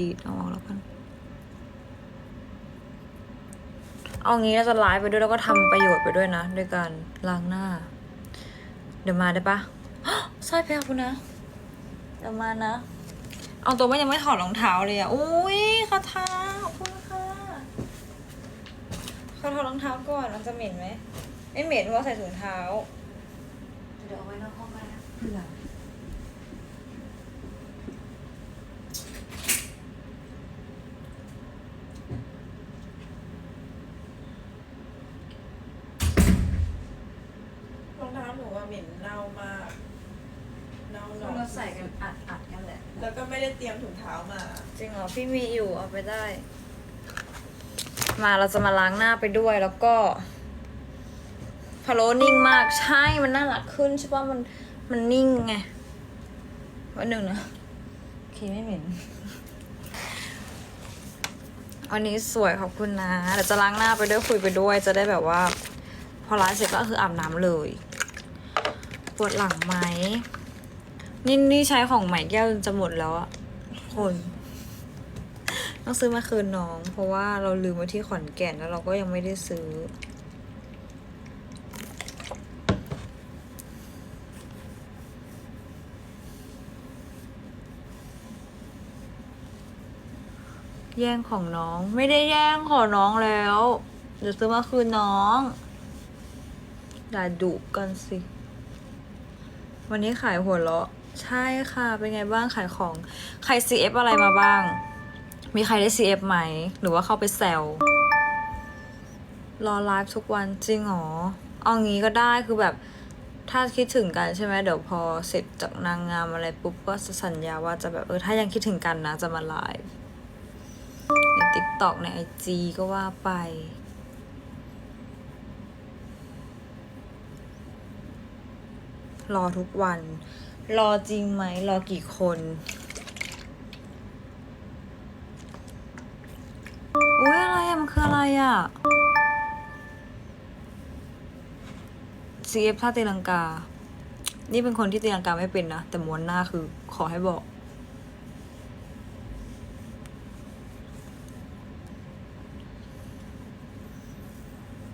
ดีตเอาออกแล้วกัน เอางี้เราจะไลฟ์ไปด้วยแล้วก็ทำประโยชน์ไปด้วยนะด้วยการล้างหน้า เดี๋ยวมาได้ปะสร้อยเพชรคุณนะ เดี๋ยวมานะ เอาตัวว่ายังไม่ถอดรองเท้าเลยอะอุ้ยคาทาขอบคุณค่ะขอถอดรองเท้าก่อนมันจะเหม็นไหมไม่เหม็นเพราะว่าใส่ถุงเท้า เดี๋ยวเอาไว้นอกห้องก็ได้เผื่อ องเท้าหนูว่าเหม็นเน่ามากเน่าหนอเราใส่กันอัดอัดกันแหละ แล้วก็ไม่ได้เตรียมถุงเท้ามาจริงเหรอพี่มีอยู่เอาไปได้ มาเราจะมาล้างหน้าไปด้วยแล้วก็พะโล้นิ่งมากใช่มันน่ารักขึ้นใช่ป่ะมันมันนิ่งไงวันหนึ่งนะโอเคไม่เหม็นวันนี้สวยขอบคุณนะเดี๋ยวจะล้างหน้าไปด้วยคุยไปด้วยจะได้แบบว่า พอล้างเสร็จก็คืออาบน้ำเลย ปวดหลังไหมนี่นี่ใช้ของใหม่แก้วจนจะหมดแล้วอะคนต้องซื้อมาคืนน้อง เพราะว่าเราลืมไว้ที่ขอนแก่นแล้วเราก็ยังไม่ได้ซื้อ แย่งของน้องไม่ได้แย่งของน้องแล้ว เดี๋ยวซื้อมาคืนน้องอย่าดุกันสิ วันนี้ขายหัวเราะ ใช่ค่ะ เป็นไงบ้างขายของใคร CF อะไรมาบ้าง มีใครได้ CF ไหม หรือว่าเข้าไปแซวรอไลฟ์ทุกวันจริงหรอเอางี้ก็ได้คือแบบถ้าคิดถึงกันใช่ไหมเดี๋ยวพอเสร็จจากนางงามอะไรปุ๊บก็สัญญาว่าจะแบบเออถ้ายังคิดถึงกันนะจะมาไลฟ์ใน TikTok ใน IG ก็ว่าไป รอทุกวัน รอจริงไหม รอกี่คน อุ้ยอะไรอะมันคืออะไรอะ CF ท่าตีลังกา นี่เป็นคนที่ตีลังกาไม่เป็นนะ แต่ม้วนหน้าคือขอให้บอก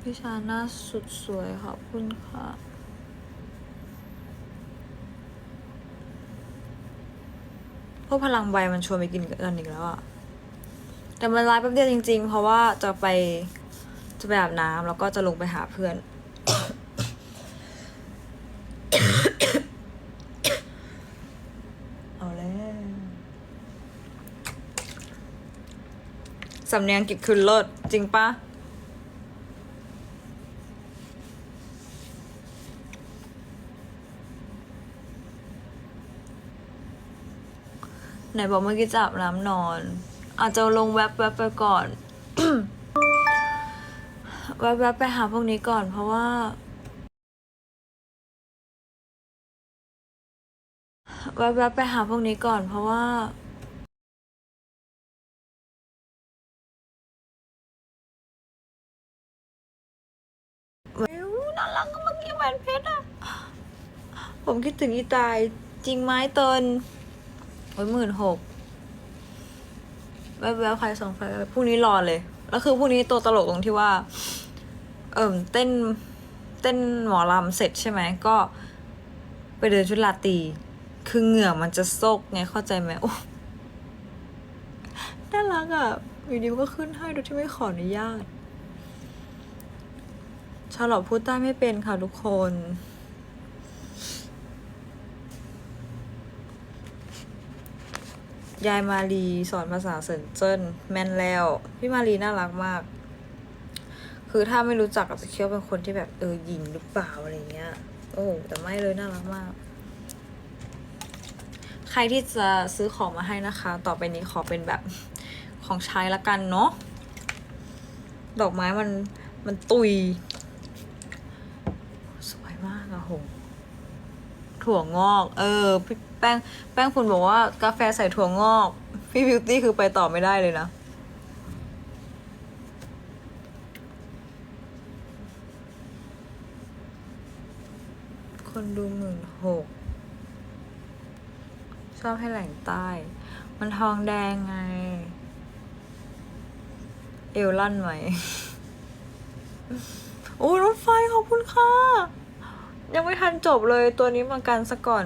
พี่ชาหน้าสุดสวยขอบคุณค่ะ พวกพลังใบมันชวนไปกินกันอีกแล้วอะแต่มันไลฟ์แป๊บเดียวจริง ๆ เพราะว่าจะไปจะไปอาบน้ำแล้วก็จะลงไปหาเพื่อน เอาแล้วสำเนียงกิจคือเลิศจริงปะ ไหนบอกเมื่อกี้จะอาบน้ำนอน อาจจะลงแว็บแว็บไปก่อน แว็บแว็บไปหาพวกนี้ก่อน เพราะว่า แว็บแว็บไปหาพวกนี้ก่อน เพราะว่าเว้ยน่ารักก็เมื่อกี้แหวนเพชรอะผมคิดถึงอีตายจริงไหมเติน โอ้ยหมื่นหกแวบๆใครสองไฟแว๊บๆพรุ่งนี้รอเลย แล้วคือพรุ่งนี้ตัวตลกตรงที่ว่า เอิ่มเต้นเต้นหมอลำเสร็จใช่ไหมก็ ไปเดินชุดลาตี คือเหงื่อมันจะซกไงเข้าใจไหมโอ้น่ารักอะอยู่ดีก็ขึ้นให้โดยที่ไม่ขออนุญาตชาลอตพูดใต้ไม่เป็นค่ะทุกคน ยายมารีสอนภาษาเซินเจิ้นแมนแล้วพี่มารีน่ารักมาก คือถ้าไม่รู้จักอาจจะคิดว่าเป็นคนที่แบบเออหญิงหรือเปล่าอะไรเงี้ย โอ้แต่ไม่เลยน่ารักมาก ใครที่จะซื้อของมาให้นะคะ ต่อไปนี้ขอเป็นแบบของใช้ละกันเนาะดอกไม้มันมันตุย สวยมากอะโหถั่วงอก เออพี่ แป้งแป้งคุณบอกว่ากาแฟใส่ถั่วงอก พี่บิวตี้คือไปต่อไม่ได้เลยนะคนดูหมื่นหกชอบให้แหล่งใต้ มันทองแดงไง เอวลั่นไหม โอ้รถไฟขอบคุณค่ะ ยังไม่ทันจบเลยตัวนี้มากันซะก่อน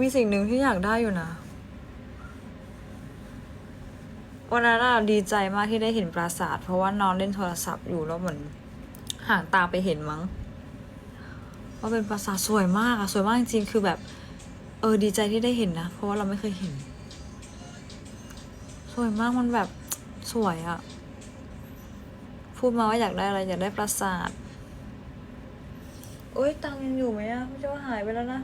มีสิ่งหนึ่งที่อยากได้อยู่นะวันนั้นอะดีใจมากที่ได้เห็นปราสาท เพราะว่านอนเล่นโทรศัพท์อยู่แล้วเหมือนห่างตาไปเห็นมั้งว่าเป็นปราสาทสวยมากอะสวยมากจริงๆคือแบบ เออดีใจที่ได้เห็นนะ เพราะว่าเราไม่เคยเห็น สวยมากมันแบบสวยอะพูดมาว่าอยากได้อะไรอยากได้ปราสาทโอ๊ยตังยังอยู่ไหมอะไม่ใช่ว่าหายไปแล้วนะ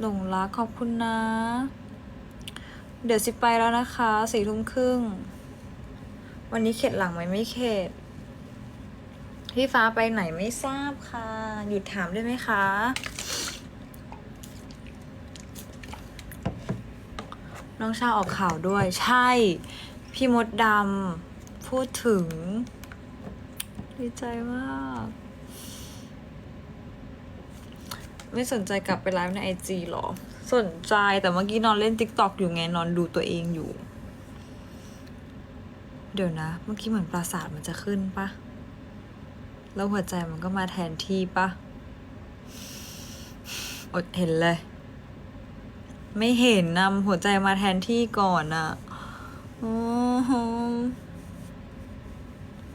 หลงรักขอบคุณนะ เดี๋ยวสิไปแล้วนะคะสี่ทุ่มครึ่ง วันนี้เข็ดหลังไหมไม่เข็ดพี่ฟ้าไปไหนไม่ทราบค่ะ หยุดถามได้ไหมคะ น้องชาออกข่าวด้วย ใช่ พี่มดดำพูดถึง ดีใจมาก ไม่สนใจกลับไปไลฟ์ในไอจีหรอ สนใจแต่เมื่อกี้นอนเล่นติ๊กตอกอยู่ไงนอนดูตัวเองอยู่ เดี๋ยวนะ เมื่อกี้เหมือนปราสาทมันจะขึ้นปะแล้วหัวใจมันก็มาแทนที่ปะอดเห็นเลย ไม่เห็นนำหัวใจมาแทนที่ก่อนอะอ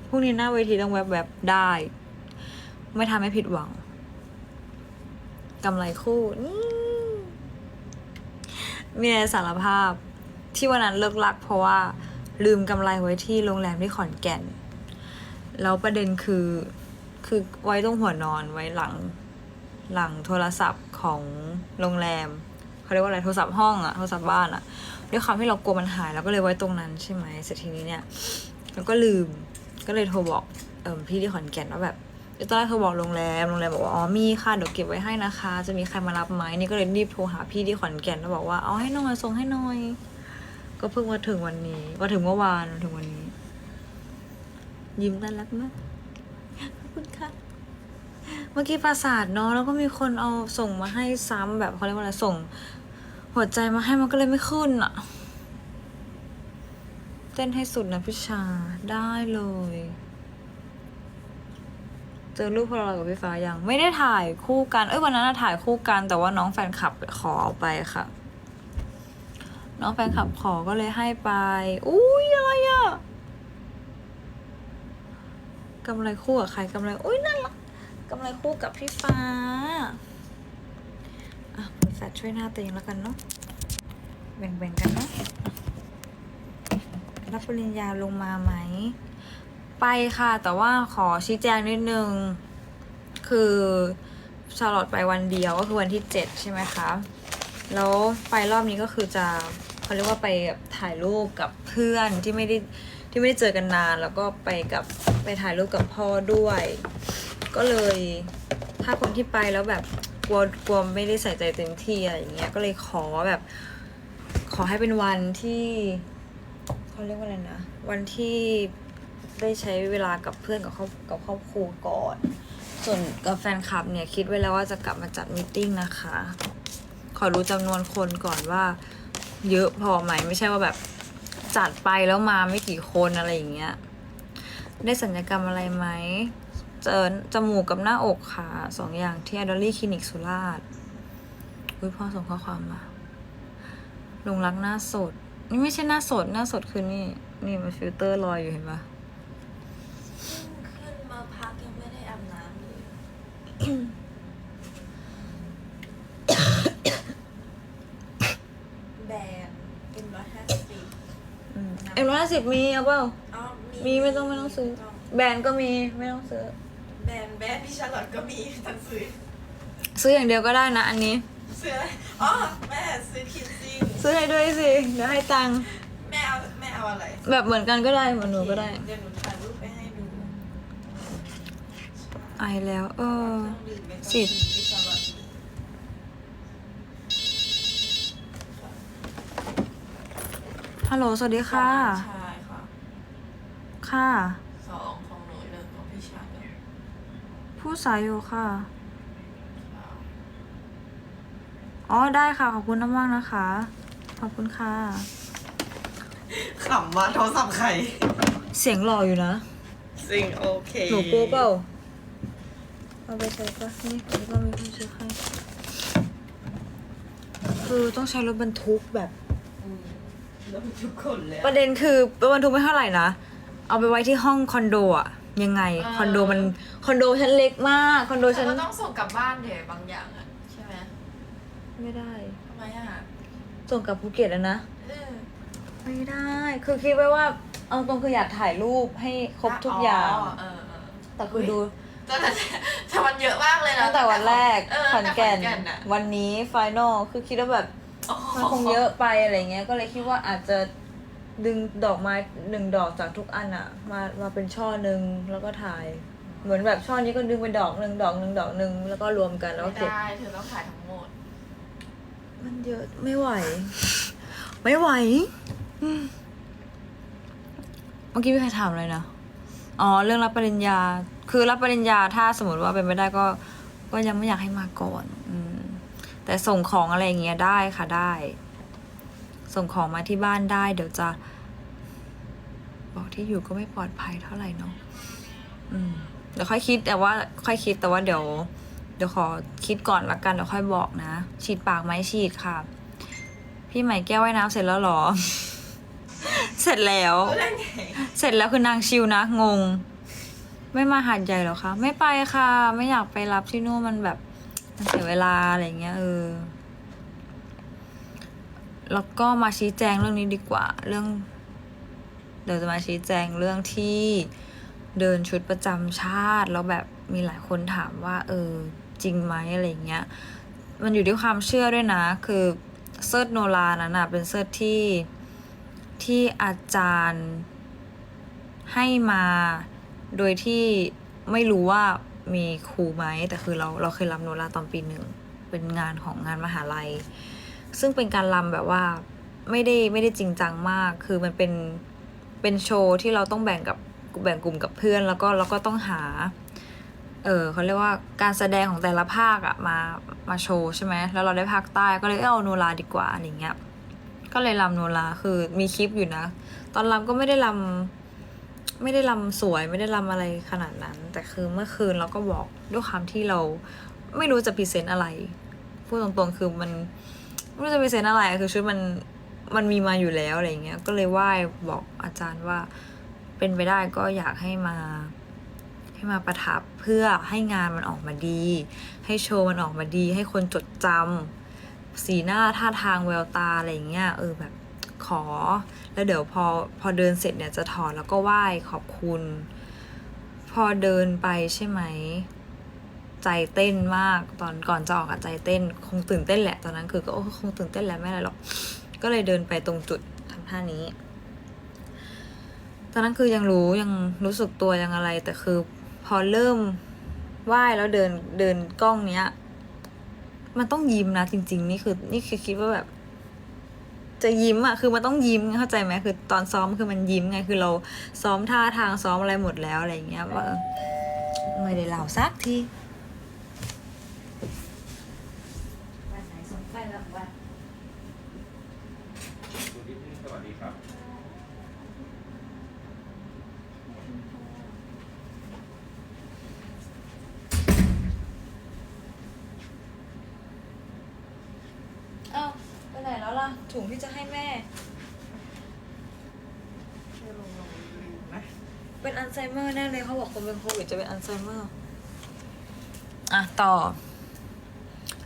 พรุ่งนี้หน้าเวทีต้องแวบๆได้ ไม่ทำให้ผิดหวัง กำไรคู่นี่มีอะไรสารภาพที่วันนั้นเลิกลัก เพราะว่าลืมกำไรไว้ที่โรงแรมที่ขอนแก่น แล้วประเด็นคือคือไว้ตรงหัวนอนไว้หลัง หลังโทรศัพท์ของโรงแรมเขาเรียกว่าอะไรโทรศัพท์ห้องอะโทรศัพท์บ้านอะด้วยความที่เรากลัวมันหายเราก็เลยไว้ตรงนั้นใช่ไหมเสร็จทีนี้เนี่ยเราก็ลืมก็เลยโทรบอกเออพี่ที่ขอนแก่นว่าแบบ ตอนแรกโทรบอกโรงแรม โรงแรมบอกว่า อ๋อ มีค่ะ เดี๋ยวเก็บไว้ให้นะคะ จะมีใครมารับไหมนี่ก็เลยรีบโทรหาพี่ที่ขอนแก่นแล้วบอกว่า เอาให้หน่อยส่งให้หน่อย ก็เพิ่งมาถึงวันนี้มาถึงเมื่อวานมาถึงวันนี้ ยิ้มน่ารักมากขอบคุณค่ะ เมื่อกี้ปราสาทเนาะ แล้วก็มีคนเอาส่งมาให้ซ้ำแบบเขาเรียกว่าอะไร ส่ง หัวใจมาให้มันก็เลยไม่ขึ้นอะเต้นให้สุดนะพี่ชา ได้เลย เจอรูปพวกเรากับพี่ฟ้ายัง ไม่ได้ถ่ายคู่กัน เอ้ยวันนั้นน่ะถ่ายคู่กัน แต่ว่าน้องแฟนคลับขอเอาไปค่ะ น้องแฟนคลับขอก็เลยให้ไป อุ้ยอะไรอะกำไรคู่กับใครกำไรอุ้ยน่ารักกำไรคู่กับพี่ฟ้าอะเปิดแฟลชช่วยหน้าตัวเองแล้วกันเนาะแบ่งๆกันเนาะรับปริญญาลงมาไหม ไปค่ะ แต่ว่าขอชี้แจงนิดนึง คือชาลอตไปวันเดียวก็คือวันที่เจ็ดใช่ไหมคะ แล้วไปรอบนี้ก็คือจะเขาเรียกว่าไปถ่ายรูปกับเพื่อนที่ไม่ได้ที่ไม่ได้เจอกันนาน แล้วก็ไปกับไปถ่ายรูปกับพ่อด้วย ก็เลยถ้าคนที่ไปแล้วแบบกลัวกลัวไม่ได้ใส่ใจเต็มที่อะไรอย่างเงี้ยก็เลยขอแบบ ขอให้เป็นวันที่เขาเรียกว่าอะไรนะ วันที่ ได้ใช้เวลากับเพื่อนกับครอบกับครอบครัวก่อน ส่วนกับแฟนคลับเนี่ยคิดไว้แล้วว่าจะกลับมาจัดมีตติ้งนะคะ ขอรู้จำนวนคนก่อนว่าเยอะพอไหมไม่ใช่ว่าแบบจัดไปแล้วมาไม่กี่คนอะไรอย่างเงี้ย ได้สัญญกรรมอะไรไหมเจอจมูกกับหน้าอกค่ะสองอย่างที่อดอลลี่คลินิกสุราษฎร์อุ้ยพ่อส่งข้อความมาลงรักหน้าสด นี่ไม่ใช่หน้าสดหน้าสดคือนี่ นี่มันฟิลเตอร์ลอยอยู่เห็นปะ ขึ้นมาพักยังไม่ได้อาบน้ำเลย แบรนด์เอ็มร้อยห้าสิบเอ็มร้อยห้าสิบมีเอาเปล่า อ๋อมีไม่ต้องไม่ต้องซื้อ แบรนด์ก็มีไม่ต้องซื้อ แบรนด์แบรนด์ที่ชาร์ลอตก็มีทั้งซื้อ ซื้ออย่างเดียวก็ได้นะอันนี้ ซื้ออะไรอ๋อแม่ซื้อคินซิงซื้อให้ด้วยสิ เดี๋ยวให้ตังค์แม่เอาแม่เอาอะไร แบบเหมือนกันก็ได้เหมือนหนูก็ได้ เดี๋ยวหนูถ่ายรูปไปให้ดู ไอแล้ว เออเครื่องดื่มไม่ต้องสิซื้อที่ชาร์ลอตฮัลโหล สวัสดีค่ะใช่ค่ะค่ะ สองของหนูหนึ่งของพี่ชายหนึ่งผู้สายอยู่ค่ะค่ะออ๋อ ได้ค่ะ ขอบคุณมากๆนะคะ ขอบคุณค่ะ ขำว่าโทรศัพท์ใคร เสียงหล่ออยู่นะ จริง โอเค หนูโป๊เปล่า เอาไปใช้ปะนี่อันนี้ก็มีคนซื้อให้คือต้องใช้รถบรรทุกแบบอืมแล้วทุกคนเลยประเด็นคือรถบรรทุกไม่เท่าไหร่นะ เอาไปไว้ที่ห้องคอนโดอะยังไงคอนโดมันคอนโดฉันเล็กมากคอนโดแต่ฉันก็ต้องส่งกลับบ้านเดี๋ยวบางอย่างอะใช่ไหมไม่ได้ ทำไมอะส่งกลับภูเก็ตแล้วนะ เออไม่ได้ คือคิดไว้ว่า เอาตรงคืออยากถ่ายรูปให้ครบทุกอย่าง เออเออแต่คือดู แต่แต่แต่มันเยอะมากเลยนะตั้งแต่วันแรกเออขอนแก่นตั้งแต่ขอะวันนี้ไฟนอลคือคิดว่าแบบโอ้โหมันคงเยอะไปอะไรเงี้ย ก็เลยคิดว่าอาจจะดึงดอกไม้หนึ่งดอกจากทุกอันอะมามาเป็นช่อหนึ่งแล้วก็ถ่าย เหมือนแบบช่อนี้ก็ดึงเป็นดอกหนึ่งดอกหนึ่งดอกหนึ่งแล้วก็รวมกันแล้วก็ไม่เก็บได้เธอต้องถ่ายทั้งหมด มันเยอะไม่ไหว ไม่ไหวอืมเมื่อกี้พี่ใครถามอะไรนะอ๋อเรื่องรับปริญญา คือรับปริญญาถ้าสมมติว่าเป็นไม่ได้ก็ ก็ยังไม่อยากให้มาก่อนอืมแต่ส่งของอะไรอย่างเงี้ยได้ค่ะได้ ส่งของมาที่บ้านได้ เดี๋ยวจะ บอกที่อยู่ก็ไม่ปลอดภัยเท่าไหร่เนาะอืมเดี๋ยวค่อยคิดแต่ว่า ค่อยคิดแต่ว่าเดี๋ยวเดี๋ยวขอคิดก่อนละกันเดี๋ยวค่อยบอกนะฉีดปากไหมฉีดค่ะ พี่ใหม่แก้วว่ายน้ำเสร็จแล้วเหรอ เสร็จแล้วรู้ได้ไงเสร็จแล้วคือนางชิวนะงง ไม่มาหาดใหญ่หรอคะ ไม่ไปค่ะ ไม่อยากไปรับที่นู่นมันแบบมันเสียเวลาอะไรเงี้ยเออ แล้วก็มาชี้แจงเรื่องนี้ดีกว่า เรื่อง เดี๋ยวจะมาชี้แจงเรื่องที่เดินชุดประจำชาติ แล้วแบบมีหลายคนถามว่า เออ จริงไหมอะไรเงี้ย มันอยู่ที่ความเชื่อด้วยนะ คือเซิร์ชโนลานั้นนะเป็นเซิร์ชที่ที่อาจารย์ให้มา โดยที่ไม่รู้ว่ามีครูไหมแต่คือเราเราเคยรำโนราตอนปีหนึ่งเป็นงานของงานมหาลัย ซึ่งเป็นการรำแบบว่าไม่ได้ไม่ได้จริงจังมาก คือมันเป็นเป็นโชว์ที่เราต้องแบ่งกับแบ่งกลุ่มกับเพื่อน แล้วก็เราก็ต้องหา เออเขาเรียกว่าการแสดงของแต่ละภาคอะมามาโชว์ใช่ไหมแล้วเราได้ภาคใต้ก็เลยเอ้ยเอาโนราดีกว่าอะไรเงี้ยก็เลยรำโนราคือมีคลิปอยู่นะ ตอนรำก็ไม่ได้รำ ไม่ได้รำสวยไม่ได้รำอะไรขนาดนั้น แต่คือเมื่อคืนเราก็บอกด้วยความที่เราไม่รู้จะพรีเซนต์อะไรพูดตรงๆคือมันไม่รู้จะพรีเซนต์อะไรคือชุดมันมันมีมาอยู่แล้วอะไรเงี้ยก็เลยไหว้บอกอาจารย์ว่าเป็นไปได้ก็อยากให้มาให้มาประทับเพื่อให้งานมันออกมาดี ให้โชว์มันออกมาดี ให้คนจดจำสีหน้าท่าทางแววตาอะไรอย่างเงี้ยเออแบบ ขอ แล้วเดี๋ยวพอพอเดินเสร็จเนี่ยจะถอดแล้วก็ไหว้ขอบคุณ พอเดินไปใช่ไหม ใจเต้นมากตอนก่อนจะออกอะใจเต้น คงตื่นเต้นแหละตอนนั้นคือก็โอ้คงตื่นเต้นแหละไม่อะไรหรอก ก็เลยเดินไปตรงจุดทำท่านี้ตอนนั้นคือยังรู้ยังรู้สึกตัวยังอะไร แต่คือพอเริ่มไหว้แล้วเดินเดินกล้องเนี้ย มันต้องยิ้มนะจริง ๆ นี่คือนี่คือคิดว่าแบบ จะยิ้มอะคือมันต้องยิ้มเข้าใจไหมคือตอนซ้อมคือมันยิ้มไงคือเราซ้อมท่าทางซ้อมอะไรหมดแล้วอะไรอย่างเงี้ยว่าไม่ได้เล่าสักทีวันไหนส่งไปแล้ววัน คุณทิพย์สวัสดีครับ เอ้าไปไหนแล้วล่ะ ถุงที่จะให้แม่ เป็นอัลไซเมอร์แน่เลยเขาบอกคนเป็นโควิดจะเป็นอัลไซเมอร์ อะต่อ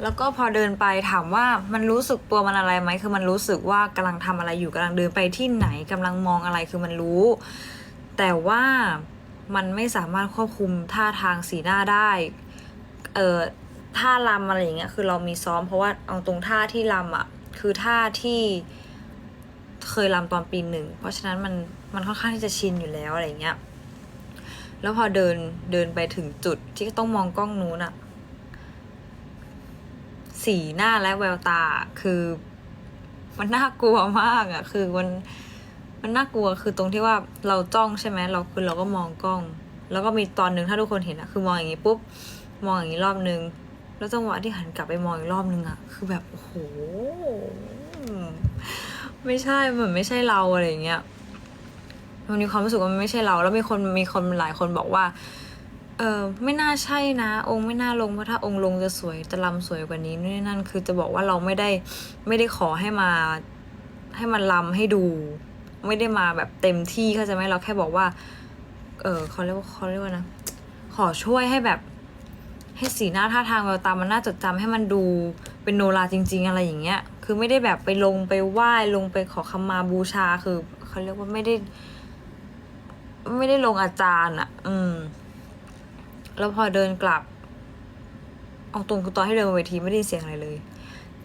แล้วก็พอเดินไปถามว่ามันรู้สึกตัวมันอะไรไหมคือมันรู้สึกว่ากำลังทำอะไรอยู่กำลังเดินไปที่ไหนกำลังมองอะไรคือมันรู้ แต่ว่ามันไม่สามารถควบคุมท่าทางสีหน้าได้ เอ่อท่าลำอะไรอย่างเงี้ยคือเรามีซ้อมเพราะว่าเอาตรงท่าที่ลำอะคือท่าที่เคยลำตอนปีหนึ่ง เพราะฉะนั้นมันมันค่อนข้างที่จะชินอยู่แล้วอะไรอย่างเงี้ย แล้วพอเดินเดินไปถึงจุดที่ต้องมองกล้องนู้นอะสีหน้าและแววตาคือมันน่ากลัวมากอะคือมันมันน่ากลัวคือตรงที่ว่าเราจ้องใช่ไหมเราคือเราก็มองกล้อง แล้วก็มีตอนหนึ่งถ้าทุกคนเห็นอะคือมองอย่างนี้ปุ๊บมองอย่างนี้รอบนึง แล้วจังหวะที่หันกลับไปมองอีกรอบนึงอะคือแบบโอ้โหไม่ใช่เหมือนไม่ใช่เราอะไรเงี้ย มันมีความรู้สึกว่ามันไม่ใช่เรา แล้วมีคนมีคนหลายคนบอกว่า เออไม่น่าใช่นะ องค์ไม่น่าลงเพราะถ้าองค์ลงจะสวยจะลำสวยกว่านี้นู่นนั่นคือจะบอกว่าเราไม่ได้ไม่ได้ขอให้มาให้มันลำให้ดู ไม่ได้มาแบบเต็มที่เข้าใจไหมเราแค่บอกว่า เออเขาเรียกว่าเขาเรียกว่านะขอช่วยให้แบบให้สีหน้าท่าทางแววตามันน่าจดจำให้มันดูเป็นโนราจริง ๆ อะไรอย่างเงี้ย คือไม่ได้แบบไปลงไปไหว้ลงไปขอคำมาบูชาคือเขาเรียกว่าไม่ได้ ไม่ได้ลงอาจารย์อะอืม แล้วพอเดินกลับเอาตรงคือตอนที่เดินบนเวทีไม่ได้ยินเสียงอะไรเลย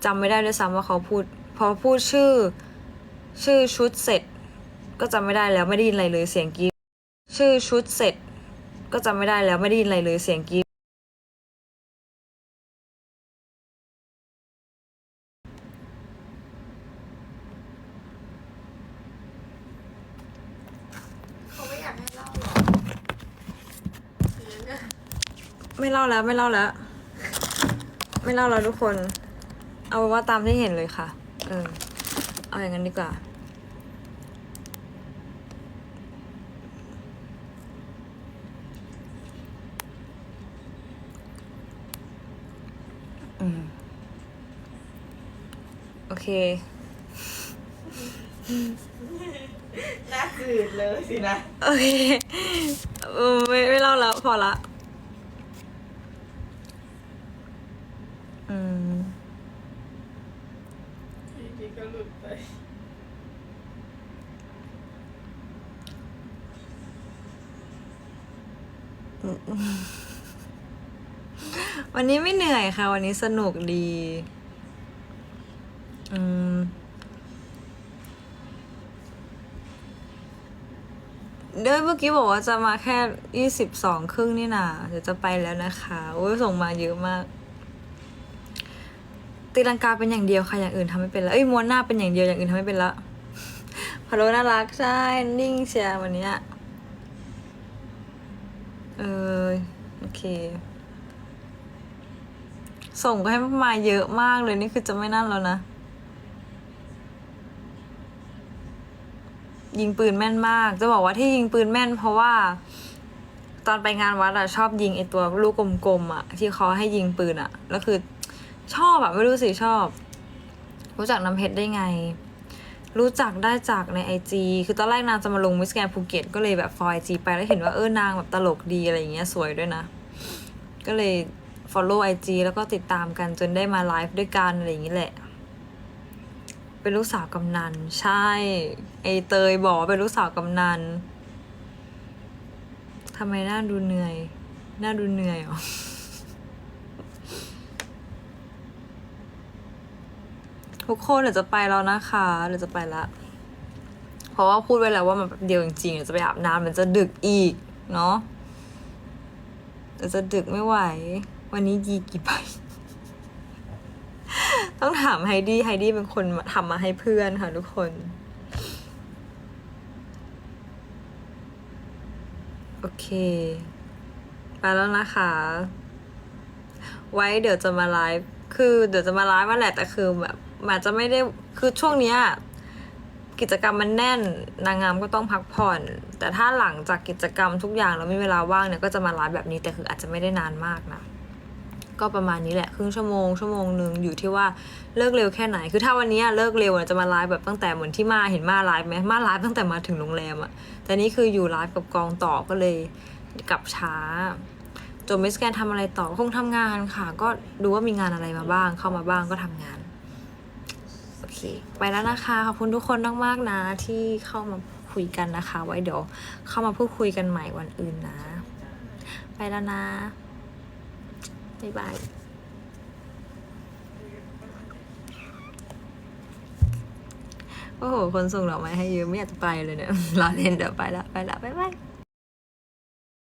จำไม่ได้ด้วยซ้ำว่าเขาพูด พอพูดชื่อ ชื่อชุดเสร็จ ก็จำไม่ได้แล้วไม่ได้ยินอะไรเลยเสียงกรีดชื่อชุดเสร็จ ก็จำไม่ได้แล้วไม่ได้ยินอะไรเลยเสียงกรีด เขาไม่อยากให้เล่าหรอหรือเนี่ย ไม่เล่าแล้วไม่เล่าแล้ว ไม่เล่าแล้วทุกคน เอาเป็นว่าตามที่เห็นเลยค่ะ เออ เอาอย่างนั้นดีกว่า อืม โอเค น่าจืดเลยสินะ โอเคเออไม่ไม่เล่าแล้วพอละ อืม ทีนี้ก็หลุดไป วันนี้ไม่เหนื่อยค่ะ วันนี้สนุกดี อืม เด้วยเมื่อกี้บอกว่าจะมาแค่ยี่สิบสองครึ่งนี่นาเดี๋ยวจะไปแล้วนะคะโอ้ยส่งมาเยอะมาก ตีลังกาเป็นอย่างเดียวค่ะ อย่างอื่นทำไม่เป็นแล้วเอ้ยม้วนหน้าเป็นอย่างเดียวอย่างอื่นทำไม่เป็นละพะโลน่ารักใช่ นิ่งเชียร์วันนี้ เออ โอเค ส่งก็ให้มาเยอะมากเลยนี่คือจะไม่นั่นแล้วนะ ยิงปืนแม่นมาก จะบอกว่าที่ยิงปืนแม่น เพราะว่า ตอนไปงานวัดอะชอบยิงไอตัวลูกกลมๆอะที่เขาให้ยิงปืนอะแล้วคือ ชอบอะไม่รู้สิชอบ รู้จักน้ำเพชรได้ไง รู้จักได้จากในไอจีคือตอนแรกนางจะมาลงมิสแกนภูเก็ตก็เลยแบบฟอยจีไปแล้วเห็นว่าเออนางแบบตลกดีอะไรอย่างเงี้ยสวยด้วยนะ ก็เลย follow IG แล้วก็ติดตามกันจนได้มาไลฟ์ด้วยกันอะไรอย่างนี้แหละ เป็นลูกสาวกำนัน ใช่ ไอเตยบอกว่าเป็นลูกสาวกำนันทำไมหน้าดูเหนื่อยหน้าดูเหนื่อยเหรอทุกคนเดี๋ยวจะไปแล้วนะคะเดี๋ยวจะไปละ เพราะว่าพูดไว้แล้วว่ามันเดียวจริงๆเดี๋ยวจะไปอาบน้ำมันจะดึกอีก เนาะเดี๋ยวจะดึกไม่ไหว วันนี้ยีกี่ใบ ต้องถามไฮดี้ไฮดี้เป็นคนทำมาให้เพื่อนค่ะทุกคนโอเค ไปแล้วนะคะ ไว้เดี๋ยวจะมาไลฟ์คือเดี๋ยวจะมาไลฟ์มาแหละแต่คือแบบมันจะไม่ได้คือช่วงเนี้ยกิจกรรมมันแน่นนางงามก็ต้องพักผ่อน แต่ถ้าหลังจากกิจกรรมทุกอย่างแล้วมีเวลาว่างเนี่ยก็จะมาไลฟ์แบบนี้แต่คืออาจจะไม่ได้นานมากนะ ก็ประมาณนี้แหละครึ่งชั่วโมงชั่วโมงหนึ่งอยู่ที่ว่าเลิกเร็วแค่ไหน คือถ้าวันนี้เลิกเร็วจะมาไลฟ์แบบตั้งแต่เหมือนที่มาเห็นมาไลฟ์ไหมมาไลฟ์ตั้งแต่มาถึงโรงแรมอะแต่นี่คืออยู่ไลฟ์กับกองต่อก็เลยกลับช้าจนมิสแกนทำอะไรต่อคงทำงานค่ะ ก็ดูว่ามีงานอะไรมาบ้าง เข้ามาบ้างก็ทำงานโอเค ไปแล้วนะคะ ขอบคุณทุกคนมากๆนะ ที่เข้ามาคุยกันนะคะ ไว้เดี๋ยวเข้ามาพูดคุยกันใหม่วันอื่นนะ ไปแล้วนะ บ๊ายบายโอ้โห คนส่งดอกไม้ให้เยอะไม่อยากจะไปเลยเนี่ยรอเล่นเดี๋ยวไปละไปละบ๊ายบาย